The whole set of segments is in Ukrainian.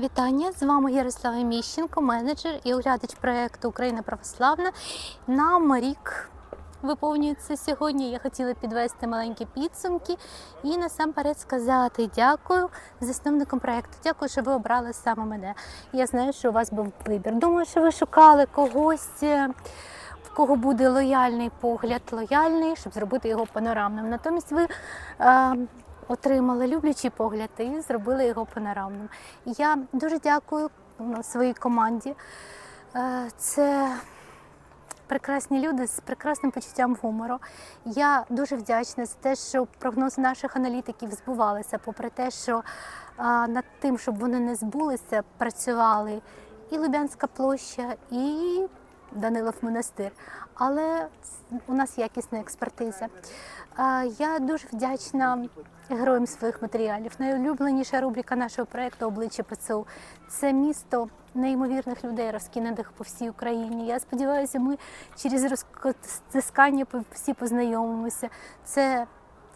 Вітання! З вами Ярослава Міщенко, менеджер і оглядач проєкту Україна православна. Нам рік виповнюється сьогодні. Я хотіла підвести маленькі підсумки і насамперед сказати дякую засновникам проєкту. Дякую, що ви обрали саме мене. Я знаю, що у вас був вибір. Думаю, що ви шукали когось. е, кого буде лояльний погляд, лояльний, щоб зробити його панорамним. Натомість ви е, отримали люблячий погляд і зробили його панорамним. Я дуже дякую ну, своїй команді. Е, Це прекрасні люди з прекрасним почуттям гумору. Я дуже вдячна за те, що прогнози наших аналітиків збувалися, попри те, що над тим, щоб вони не збулися, працювали і Лубянська площа, і Данилов монастир. Але у нас якісна експертиза. Я дуже вдячна героям своїх матеріалів. Найулюбленіша рубрика нашого проєкту Обличчя ПЦУ це місто неймовірних людей, розкинених по всій Україні. Я сподіваюся, ми через розтискання всі познайомимося. Це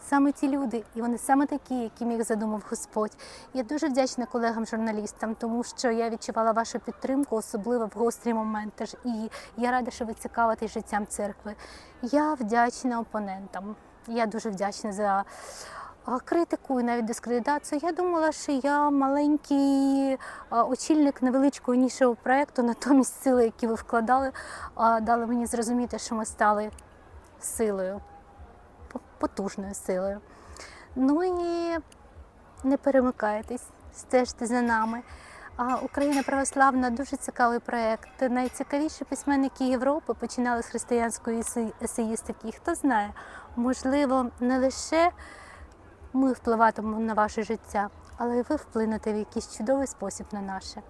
саме ті люди, і вони саме такі, яким їх задумав Господь. Я дуже вдячна колегам-журналістам, тому що я відчувала вашу підтримку, особливо в гострі моменти. І я рада, що ви цікавитесь життям церкви. Я вдячна опонентам. Я дуже вдячна за критику і навіть дискредитацію. Я думала, що я маленький очільник невеличкого нішого проєкту, натомість сили, які ви вкладали, дали мені зрозуміти, що ми стали силою, потужною силою. Ну і не перемикайтесь, стежте за нами. А Україна православна дуже цікавий проєкт. Найцікавіші письменники Європи починали з християнської есеїстики. Хто знає, можливо, не лише ми впливатимемо на ваше життя, але й ви вплинете в якийсь чудовий спосіб на наше.